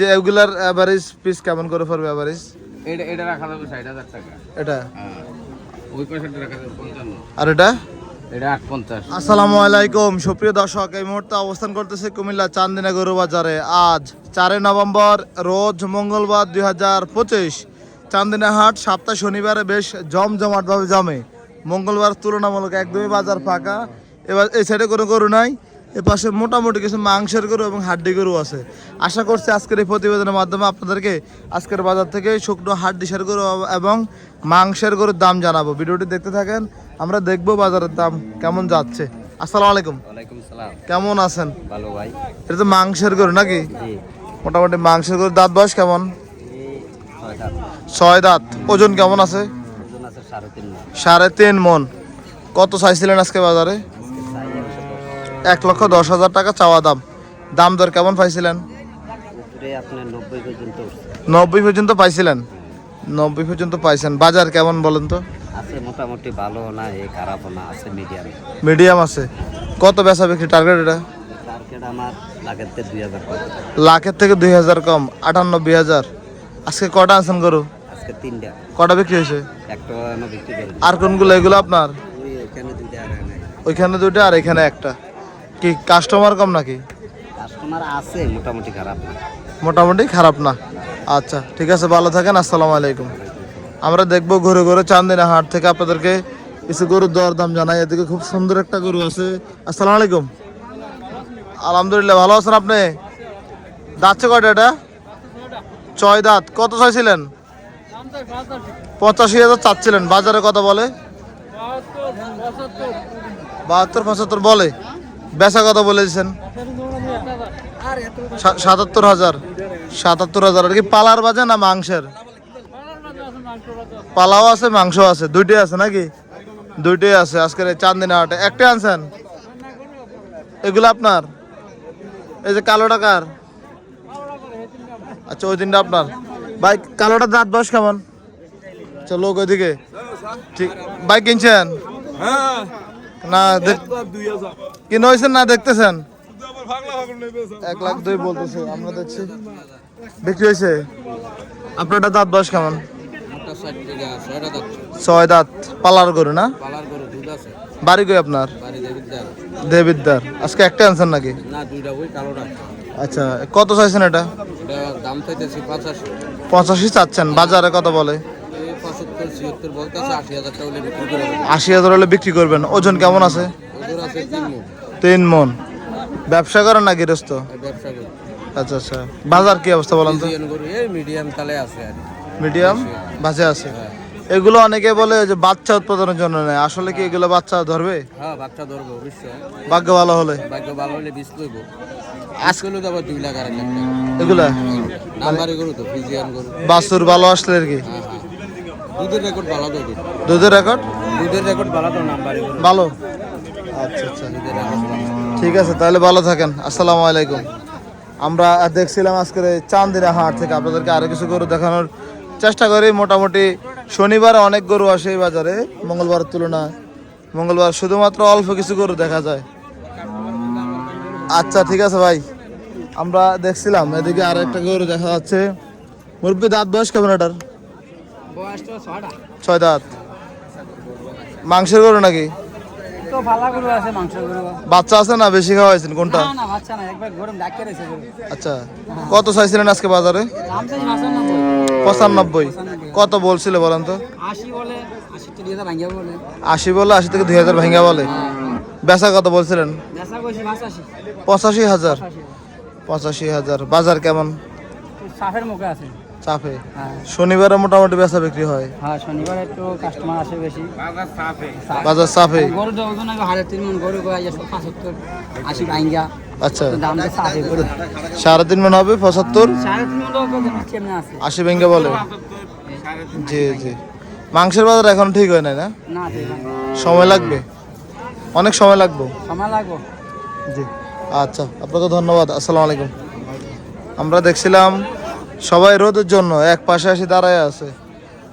যে এগুলার average piece কেমন করে পড়বে অ্যাভারেজ এটা এটা রাখা যাবে টাকা। এটা? হ্যাঁ। ওই পয়সাটা রাখা যাবে আর এটা? আসসালামু আলাইকুম সুপ্রিয় দর্শক এই মুহূর্তে অবস্থান করতেছে কুমিল্লা চান্দিনা গরু বাজারে। আজ চারই নভেম্বর রোজ মঙ্গলবার দুই হাজার পঁচিশ। চান্দিনা হাট সপ্তাহ শনিবারে বেশ জমজমাটভাবে জমে। মঙ্গলবার তুলনামূলক একদমই বাজার ফাঁকা। এবার এই সাইডে কোনো গরু নাই। এ পাশে মোটামুটি কিছু মাংসের গরু এবং হাড্ডি গরু আছে। আশা করছি আজকের এই প্রতিবেদনের মাধ্যমে আপনাদেরকে আজকের বাজার থেকে শুকনো হাড্ডিসের গরু এবং মাংসের গরুর দাম জানাব। ভিডিওটি দেখতে থাকেন আমরা দেখব বাজারের দাম কেমন যাচ্ছে। আসসালামু আলাইকুম। কেমন আছেন? ভালো ভাই। এটা তো মাংসের গরু নাকি? মোটামুটি মাংসের গরুর দাঁত বয়স কেমন? ছয় দাঁত। ওজন কেমন আছে? সাড়ে তিন মন। কত চাইছিলেন আজকে বাজারে? এক লক্ষ দশ হাজার টাকা চাওয়া দাম। দাম দর কেমন পাইছিলেন? নব্বই পর্যন্ত পাইছিলেন? নব্বই পর্যন্ত পাইছেন। বাজার কেমন বলেন তো? আছে মোটামুটি ভালো না এই খারাপও না আছে মিডিয়াম মিডিয়াম আছে। কত বেচা বিক্রি? টার্গেট এটা? টার্গেট আমার লাখের থেকে দুই হাজার লাখের থেকে দুই হাজার কম আটানব্বই হাজার। আজকে কটা আনছেন গরু? আজকে তিনটা। কটা বিক্রি হয়েছে? একটা বিক্রি আর কোনগুলো? এগুলো আপনার? ওই দুইটা আর ওইখানে দুইটা আর এখানে একটা। কি কাস্টমার কম নাকি? কাস্টমার আছে মোটামুটি খারাপ না। মোটামুটি খারাপ না? আচ্ছা ঠিক আছে ভালো থাকেন আসসালামু আলাইকুম। আমরা দেখব ঘুরে ঘুরে চান্দিনা হাট থেকে আপনাদেরকে কিছু গরুর দর দাম জানাই। এদিকে খুব সুন্দর একটা গরু আছে। আসসালামু আলাইকুম। আলহামদুলিল্লাহ ভালো আছেন আপনি? দাঁতছে কয়টা এটা? ছয় দাঁত। কত চাইছিলেন পঁচাশি হাজার চাচ্ছিলেন বাজারে কত বলে? বাহাত্তর পঁচাত্তর বলে। বেচা কত বলেছেন। সাতাত্তর হাজার। সাতাত্তর হাজার। আর কি পালার বাজে না মাংসের? পালাও আছে মাংস আছে। দুইটাই আছে নাকি? দুইটাই আছে আজকের চান্দিনা হাটে। একটাই আনছেন? এগুলো আপনার? এই যে কালো টাকার আচ্ছা ওই দিনটা আপনার। ভাই কালোটা দাঁত বয়স কেমন? চলো ওইদিকে। ঠিক বাইক কিনছেন? না দেখ- কিনে হয়েছেন না দেখতেছেন? এক লাখ দুই বলতেছে আমরা দেখছি। বিক্রি হয়েছে? আপনারটা দাঁত বয়স কেমন? ছয় দাঁত। পালার গরু না? পালার করে বাড়ি কই আপনার? দেবিদ্দার আজকে একটা আনছেন নাকি? আচ্ছা কত চাইছেন এটা? পঁচাশি চাচ্ছেন বাজারে কত বলে? এই ছিয়াত্তর বলতেছে আশি হাজার টাকা হলে বিক্রি করে আশি হাজার হলে বিক্রি করবেন। ওজন কেমন আছে? তিন মন। ব্যবসা করেন না গৃহস্থ ব্যবসা করি। আচ্ছা আচ্ছা। বাজার কি অবস্থা বলেন তো? মিডিয়াম তালে আছে আর মিডিয়াম? বাজে আছে। এগুলো অনেকে বলে যে বাচ্চা উৎপাদনের জন্য নেয়। আসলে কি এগুলো বাচ্চা ধরবে? হ্যাঁ বাচ্চা ধরবো অবশ্যই। ভাগ্য ভালো হলে। ভাগ্য ভালো হলে লইব তো আবার দুই লাখ আড়াই লাখ এগুলা? নাম্বারে গরু তো ফিজিয়ান গরু। বাছুর ভালো আসলে আর কি। হ্যাঁ হ্যাঁ। দুধের রেকর্ড ভালো তো এদের। দুধের রেকর্ড দুধের রেকর্ড ভালো তো নাম্বারে ভালো। আচ্ছা আচ্ছা ঠিক আছে তাহলে ভালো থাকেন। আসসালামু আলাইকুম। আমরা দেখছিলাম আজকের এই চান্দিনা হাট থেকে আপনাদেরকে আরও কিছু গরু দেখানোর চেষ্টা করি। মোটামুটি শনিবার অনেক গরু আসে এই বাজারে। মঙ্গলবারের তুলনায় মঙ্গলবার শুধুমাত্র অল্প কিছু গরু দেখা যায়। আচ্ছা ঠিক আছে ভাই। আমরা দেখছিলাম এদিকে আর একটা গরু দেখা যাচ্ছে। মুরব্বী দাঁত বয়স কেমন এটার? ছয় দাঁত। মাংসের গরু নাকি? বাচ্চা আছে না? বেশি খাওয়া হয়েছেন কোনটা আচ্ছা। কত চাইছিলেন আজকে বাজারে? পঁচানব্বই। কত বলছিল বলেন তো? আশি বলে আশি থেকে দুই হাজার ভাঙ্গা বলে। বেচা কত বলছিলেন? পঁচাশি। হাজার। পঁচাশি হাজার। বাজার কেমন? সাফের মুখে আছে। চাপে। হ্যাঁ। শনিবারে মোটামুটি বেচা বিক্রি হয়। হ্যাঁ শনিবার একটু কাস্টমার আসে বেশি। বাজার চাপে। গরু তো ওজন আগে হাজার তিন মন গরু পঁচাত্তর আশি আচ্ছা। সাড়ে তিন মন হবে পঁচাত্তর? আশি ভেঙ্গে বলে। জি জি। মাংসের বাজার এখন ঠিক হয় না? না। সময় লাগবে? অনেক সময় লাগবে? সময় লাগবো। জি। আচ্ছা আপনাকে ধন্যবাদ। আসসালামু আলাইকুম। আমরা দেখছিলাম সবাই রোদের জন্য এক পাশে এসে দাঁড়ায় আছে।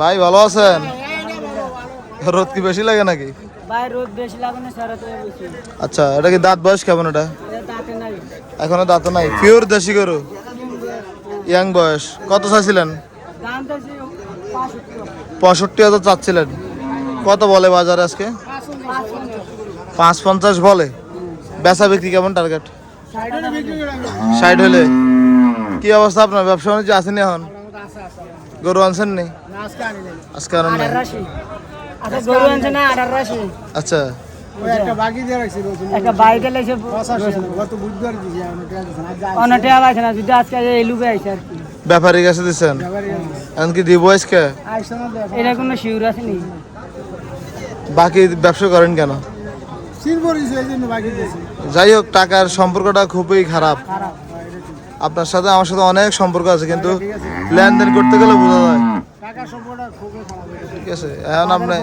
ভাই ভালো আছেন? রোদ কি বেশি লাগে নাকি? আচ্ছা এটা কি দাঁত বয়স কেমন এটা? এখনও দাঁত নাই। পিওর দেশি গরু? ইয়াং বয়স। কত চাইছিলেন? পাঁচশো পঁয়ষট্টি। হাজার চাচ্ছিলেন। কত বলে বাজারে আজকে? পাঁচ পঞ্চাশ বলে। বেচা বিক্রি কেমন টার্গেট ষাট হলে। কি অবস্থা আপনার? ব্যবসা বাণিজ্য আসেনি এখন? গরু আনছেন নি? আজকে আনেন আচ্ছা না আচ্ছা। ব্যাপারী কাছে দিচ্ছেন এখন কি দিব আজকে? এটা কোনো শিউর আছে বাকি ব্যবসা করেন কেন? যাই হোক টাকার সম্পর্কটা খুবই খারাপ। খারাপ। আপনার সাথে, আমার সাথে অনেক সম্পর্ক আছে, কিন্তু লেনদেন করতে গেলে বোঝা যায়। ঠিক আছে, এখন আপনি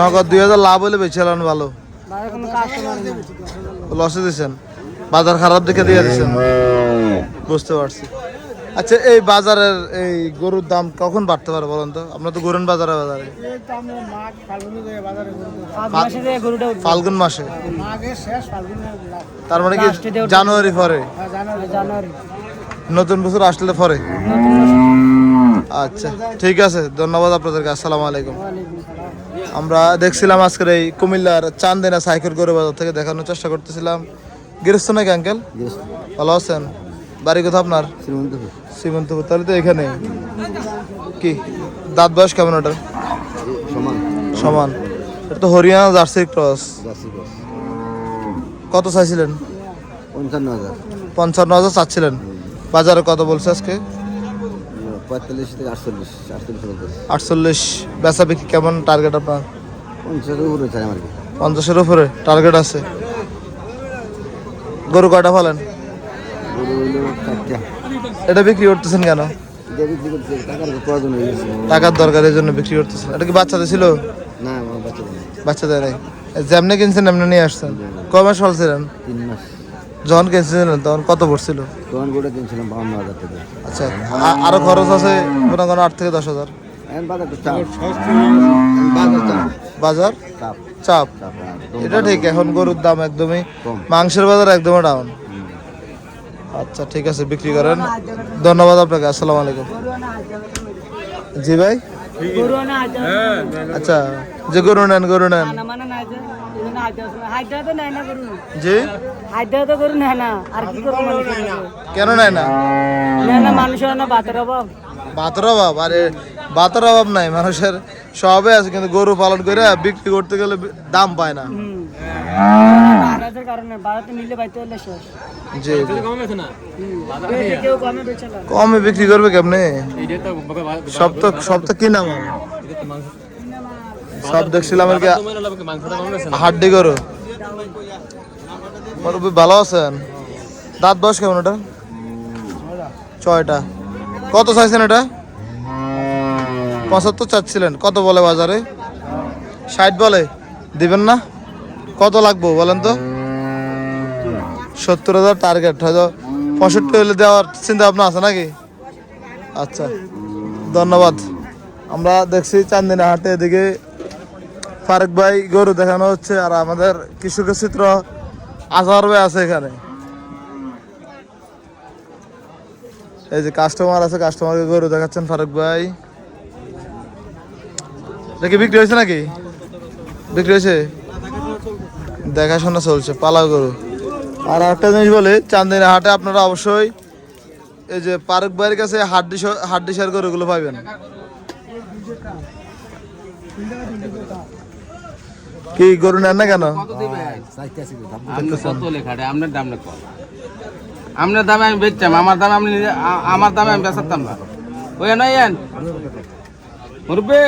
নগদ দুই হাজার লাভ হলে বেছিলেন ভালো। লসে দিচ্ছেন বাজার খারাপ দেখে দিয়ে দিচ্ছেন বুঝতে পারছি। আচ্ছা এই বাজারের এই গরুর দাম কখন বাড়তে পারে বলেন তো? আপনার তো গরুন বাজারে বাজারে। ফাল্গুন মাসে তার মানে কি জানুয়ারি পরে? নতুন বছর আসলে পরে? আচ্ছা ঠিক আছে ধন্যবাদ আপনাদেরকে আসসালামু আলাইকুম। আমরা দেখছিলাম আজকের এই কুমিল্লার চান্দিনা সাইকেল গরু বাজার থেকে দেখানোর চেষ্টা করতেছিলাম। গৃহস্থ নাকি আঙ্কেল? ভালো আছেন? বাড়ি কোথা আপনার? শ্রীমন্তপুর। তাহলে তো এখানে। কি দাঁত বয়স কেমন ওটার? সমান। সমান। এটা তো হরিয়ানা জার্সি ক্রস। কত চাইছিলেন? পঞ্চান্ন হাজার। পঞ্চান্ন হাজার চাচ্ছিলেন। বাজারে কত বলছে আজকে? পঁয়তাল্লিশ থেকে আটচল্লিশ আটচল্লিশ আটচল্লিশ। বেচা বিক্রি কেমন টার্গেট আপনার? পঞ্চাশের উপরে চাই আমার। কি পঞ্চাশের উপরে টার্গেট আছে। গরু কয়টা ফেলেন এটা বিক্রি করতেছেন কেন? টাকার হয়ে দরকার এই জন্য বিক্রি করতেছেন। এটা কি বাচ্চাদের ছিল? না বাচ্চা বাচ্চাদের নাই। যেমনি কিনছেন এমনি নিয়ে আসছেন। কয় মাস ফলছিলেন? তিন মাস। যখন কিনছিলেন তখন কত পড়ছিল? তখন গোটা কিনছিলাম বাউন্ন হাজার টাকা। আচ্ছা আরও খরচ আছে কোনো কোনো আট থেকে দশ হাজার। বাজার চাপ। একদম এটা ঠিক এখন গরুর দাম একদমই মাংসের বাজার একদমই ডাউন আচ্ছা ঠিক আছে, বিক্রি করেন। ধন্যবাদ আপনাকে, আসসালামু আলাইকুম। জি ভাই। আচ্ছা যে গরু নেন গরু নেন। জি। কেন নেয় না? না বাতের অভাব, আরে ভাতের অভাব নাই, মানুষের সবে আছে, কিন্তু গরু পালন করে বিক্রি করতে গেলে দাম পায় না। বাজারের কারণে নিলে বাইতে হলে শেষ। জি। কমে বেচে না। কমে বিক্রি করবে কেমনে? সব তো সব তো কিনা সব দেখছিলাম আর কি হাড্ডি গরু। মুরব্বি ভালো আছেন? দাঁত বয়স কেমন ওটা ছয়টা। কত চাইছেন এটা? পঁচাত্তর চাচ্ছিলেন। কত বলে বাজারে? ষাট বলে। দিবেন না? কত লাগবো বলেন তো? সত্তর হাজার টার্গেট হয়তো পঁয়ষট্টি হলে দেওয়ার চিন্তা ভাবনা আছে নাকি? আচ্ছা ধন্যবাদ। আমরা দেখছি চান্দিনা হাটে এদিকে ফারুক ভাই গরু দেখানো হচ্ছে আর আমাদের কৃষকের চিত্র আজহার ভাই আছে এখানে। এই যে কাস্টমার আছে কাস্টমারকে গরু দেখাচ্ছেন ফারুক ভাই। দেখি বিক্রি হয়েছে নাকি? বিক্রি হয়েছে? দেখাশোনা চলছে, পালা গরু। আর একটা জিনিস বলে, চান্দিনা হাটে আপনারা অবশ্যই এই যে পার্ক ভাইয়ের কাছে হাড্ডি হাড্ডি সার গরুগুলো পাবেন। কি, গরু নেন না কেন? আপনি আপনার দাম না কম আপনার দামে আমি বেচতাম, আমার দামে আপনি আমার দামে আমি বেচাতাম না। ওই নয় মুরব্বী!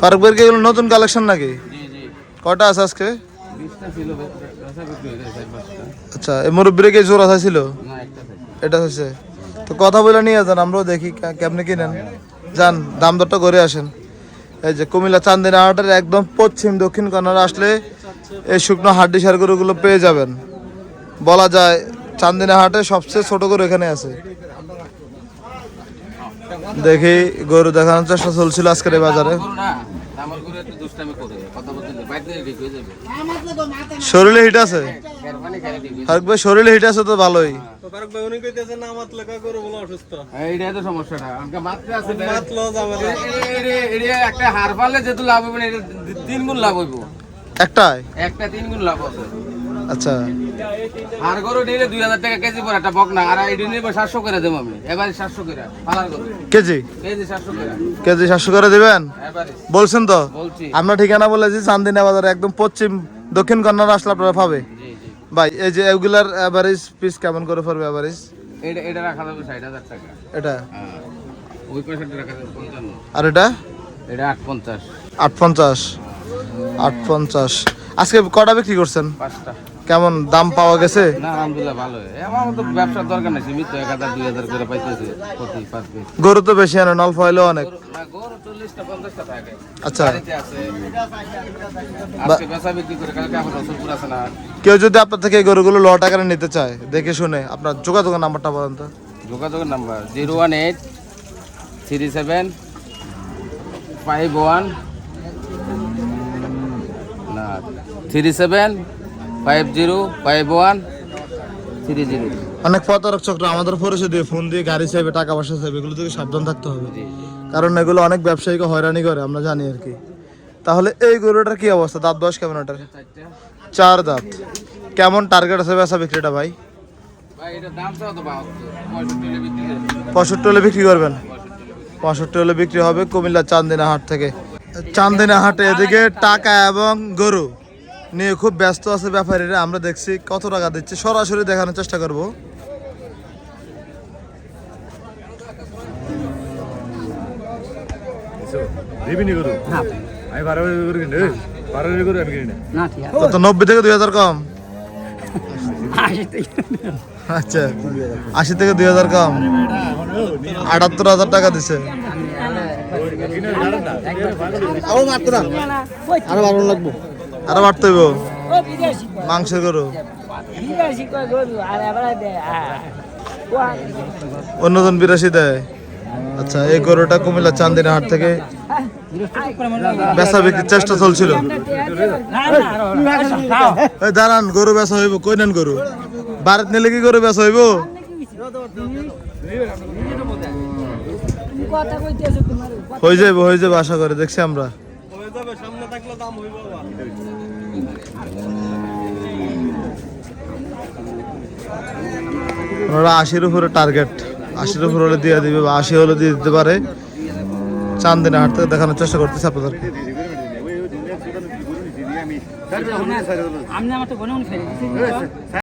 ফারুক কি এগুলো নতুন কালেকশন নাকি? কটা আছে আজকে। আচ্ছা এই মুরব্বীরে কি জোড়া চাইছিল এটা হচ্ছে তো কথা বলে নিয়ে যান, আমরাও দেখি কেমনে কিনেন। যান, দাম দরটা করে আসেন। এই যে কুমিল্লা চান্দিনা হাটের একদম পশ্চিম দক্ষিণ কর্নারে আসলে এই শুকনো হাড্ডি সার গরুগুলো পেয়ে যাবেন। বলা যায়, চান্দিনা হাটে সবচেয়ে ছোট গরু এখানে আছে। দেখি গরু দেখানোর চেষ্টা চলছিল আজকের এই বাজারে। একটু শরীরে হিট আছে? ফারুক ভাই শরীরে হিট আছে তো ভালোই। যাবে এইটাই তো সমস্যাটা আমাকে মাত্রা আছে। একটা আচ্ছা। আর গরু নিলে দুই হাজার টাকা কেজি পর একটা বকনা আর এটি নিলে সাতশো করে দেবো আমি। এবারে সাতশো করে পালার গরু। কেজি? কেজি সাতশো করে। কেজি সাতশো করে দিবেন? এবারে। বলছেন তো? বলছি। আমরা ঠিকানা বলেছি চান্দিনা বাজার একদম পশ্চিম দক্ষিণ কন্নড় আসলে আপনারা পাবে। ভাই এই যে এগুলার অ্যাভারেজ পিস কেমন করে পড়বে অ্যাভারেজ এটা এটা রাখা যাবে ষাট হাজার টাকা। এটা? হ্যাঁ। ওই পয়সাটা রাখা যাবে পঞ্চান্ন। আর এটা? এটা আট পঞ্চাশ। আট পঞ্চাশ। আট পঞ্চাশ। আজকে কটা বিক্রি করছেন? পাঁচটা। কেমন দাম পাওয়া গেছে? না আলহামদুলিল্লাহ ভালো। আমার মতো ব্যবসার দরকার নেই সীমিত এক হাজার দুই হাজার করে পাইতেছে প্রতি পাঁচ গরু তো বেশি আনে নল ফয়েলও অনেক গরু চল্লিশটা পঞ্চাশটা থাকে। আচ্ছা। আজকে বেচা বিক্রি করে কালকে এখন রসুলপুর আছে না। কেউ যদি আপনার থেকে এই গরুগুলো ল টাকারে নিতে চায় দেখে শুনে আপনার যোগাযোগের নাম্বারটা বলেন তো। যোগাযোগের number zero one eight three seven five one না three seven five zero five one three zero. অনেক প্রতারক চক্র আমাদের পরিচয় দিয়ে ফোন দিয়ে গাড়ি চাইবে টাকা পয়সা চাইবে এগুলো থেকে সাবধান থাকতে হবে। কারণ এগুলো অনেক ব্যবসায়ীকে হয়রানি করে আমরা জানি আর কি। তাহলে এই গরুটার কি অবস্থা? দাঁত বয়স কেমন চারটা চার দাঁত। কেমন টার্গেট আছে বেচা বিক্রিটা ভাই। পঁয়ষট্টি হলে বিক্রি করবেন? পঁয়ষট্টি হলে বিক্রি হবে কুমিল্লা চান্দিনা হাট থেকে। চান্দিনা হাটে এদিকে টাকা এবং গরু। নিয়ে খুব ব্যস্ত আছে ব্যাপারীরা আমরা দেখছি কত টাকা দিচ্ছে। সরাসরি দেখানোর চেষ্টা করব। কত নব্বই থেকে দুই হাজার কম। আচ্ছা আশি থেকে দুই হাজার কম। আটাত্তর হাজার টাকা দিছে। আরও ভালো লাগবো। আরও বাড়তে হইব। মাংসের গরু। অন্যজন বিরাশি দেয়। আচ্ছা এই গরুটা কুমিল্লা চান্দিনা হাট থেকে বেচা বিক্রির চেষ্টা চলছিল। দাঁড়ান, গরু বেচা হইব, কই নেন গরু? ভারত নিলে কি গরু বেচা হইব? হয়ে যাবে হয়ে যাবে আশা করে, দেখছি আমরা। ওনারা আশির উপরে টার্গেট আশির উপর হলে দিয়ে দিবে বা আশি হলে দিয়ে দিতে পারে। চান্দিনা হাট থেকে দেখানোর চেষ্টা করতেছে আপনাদেরকে। আপনি আমার তো গনে ফেলে দিচ্ছি